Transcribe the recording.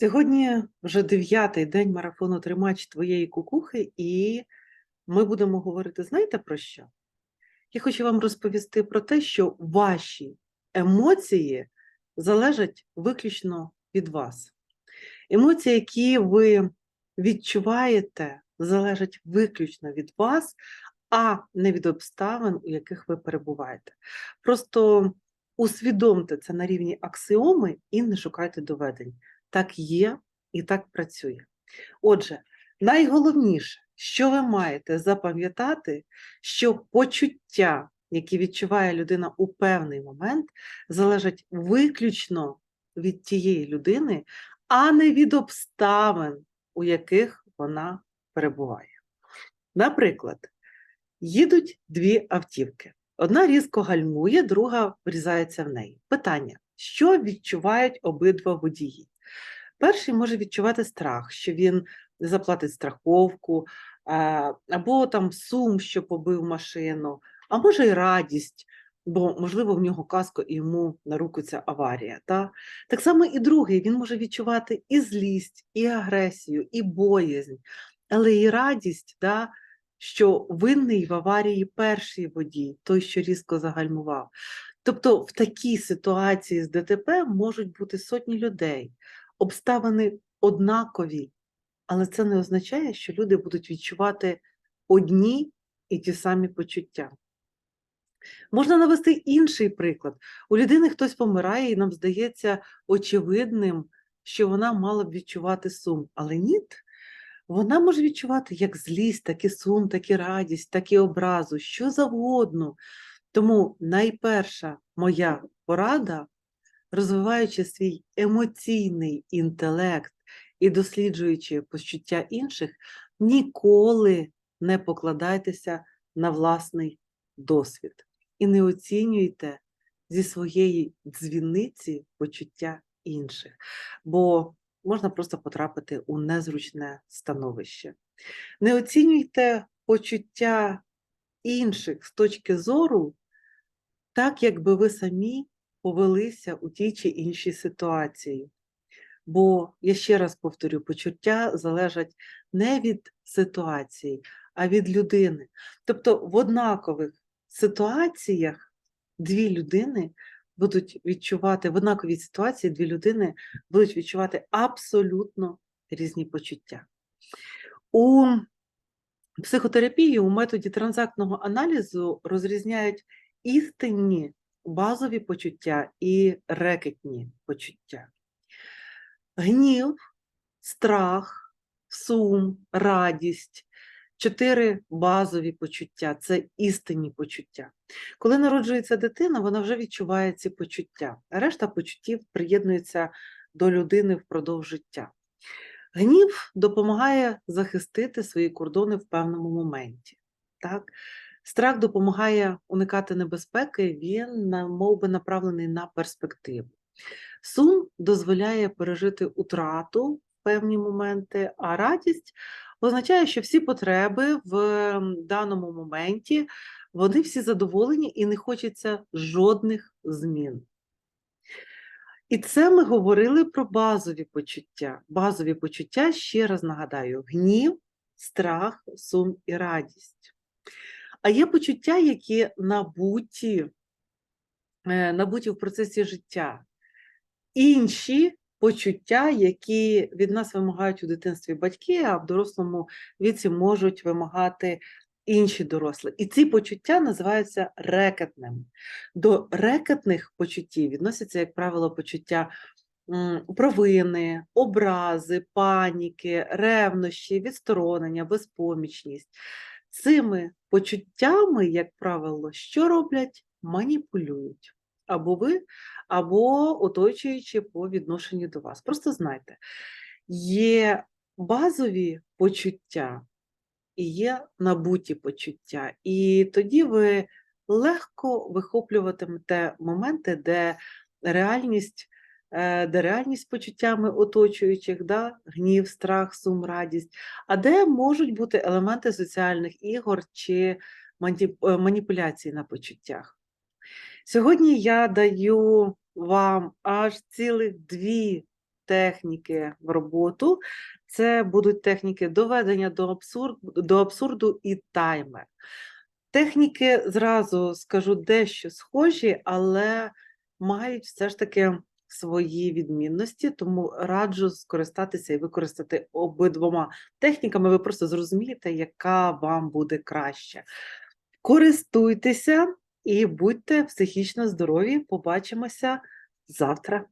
Сьогодні вже дев'ятий день марафону Тримач твоєї кукухи, і ми будемо говорити, знаєте про що? Я хочу вам розповісти про те, що ваші емоції залежать виключно від вас. Емоції, які ви відчуваєте, залежать виключно від вас, а не від обставин, у яких ви перебуваєте. Просто усвідомте це на рівні аксіоми і не шукайте доведень. Так є і так працює. Отже, найголовніше, що ви маєте запам'ятати, що почуття, які відчуває людина у певний момент, залежать виключно від тієї людини, а не від обставин, у яких вона перебуває. Наприклад, їдуть дві автівки. Одна різко гальмує, друга врізається в неї. Питання: що відчувають обидва водії? Перший може відчувати страх, що він заплатить страховку, або там сум, що побив машину, а може й радість, бо, можливо, в нього каско і йому на руку ця аварія. Та? Так само і другий, він може відчувати і злість, і агресію, і боязнь, але і радість, да, що винний в аварії перший водій, той, що різко загальмував. Тобто в такій ситуації з ДТП можуть бути сотні людей обставини однакові, але це не означає, що люди будуть відчувати одні і ті самі почуття. Можна навести інший приклад. У людини хтось помирає, і нам здається очевидним, що вона мала б відчувати сум, але ні. Вона може відчувати як злість, так і сум, так і радість, так і образу, що завгодно. Тому найперша моя порада розвиваючи свій емоційний інтелект і досліджуючи почуття інших, ніколи не покладайтеся на власний досвід і не оцінюйте зі своєї дзвіниці почуття інших, бо можна просто потрапити у незручне становище. Не оцінюйте почуття інших з точки зору, так, якби ви самі повелися у тій чи іншій ситуації. Бо, я ще раз повторю, почуття залежать не від ситуації, а від людини. Тобто в однакових ситуаціях дві людини будуть відчувати, в однаковій ситуації дві людини будуть відчувати абсолютно різні почуття. У психотерапії у методі транзактного аналізу розрізняють істинні базові почуття і рекетні почуття. Гнів, страх, сум, радість чотири базові почуття це істинні почуття. Коли народжується дитина, вона вже відчуває ці почуття, решта почуттів приєднується до людини впродовж життя. Гнів допомагає захистити свої кордони в певному моменті. Так? Страх допомагає уникати небезпеки, він мов би, направлений на перспективу. Сум дозволяє пережити утрату в певні моменти, а радість означає, що всі потреби в даному моменті вони всі задоволені і не хочеться жодних змін. І це ми говорили про базові почуття. Базові почуття, ще раз нагадаю: гнів, страх, сум і радість. А є почуття, які набуті, е, набуті в процесі життя. Інші почуття, які від нас вимагають у дитинстві батьки, а в дорослому віці можуть вимагати інші дорослі. І ці почуття називаються рекетними. До рекетних почуттів відносяться, як правило, почуття провини, образи, паніки, ревнощі, відсторонення, безпомічність. Цими почуттями, як правило, що роблять? Маніпулюють. Або ви, або оточуючи по відношенню до вас. Просто знайте, є базові почуття і є набуті почуття. І тоді ви легко вихоплюватимете моменти, де реальність де реальність почуттями оточуючих, да? гнів, страх, сум, радість, а де можуть бути елементи соціальних ігор чи е, маніпуляції на почуттях. Сьогодні я даю вам аж цілих дві техніки в роботу. Це будуть техніки доведення до абсурду, до абсурду і таймер. Техніки зразу скажу дещо схожі, але мають все ж таки свої відмінності, тому раджу скористатися і використати обидвома техніками. Ви просто зрозумієте, яка вам буде краще. Користуйтеся і будьте психічно здорові. Побачимося завтра.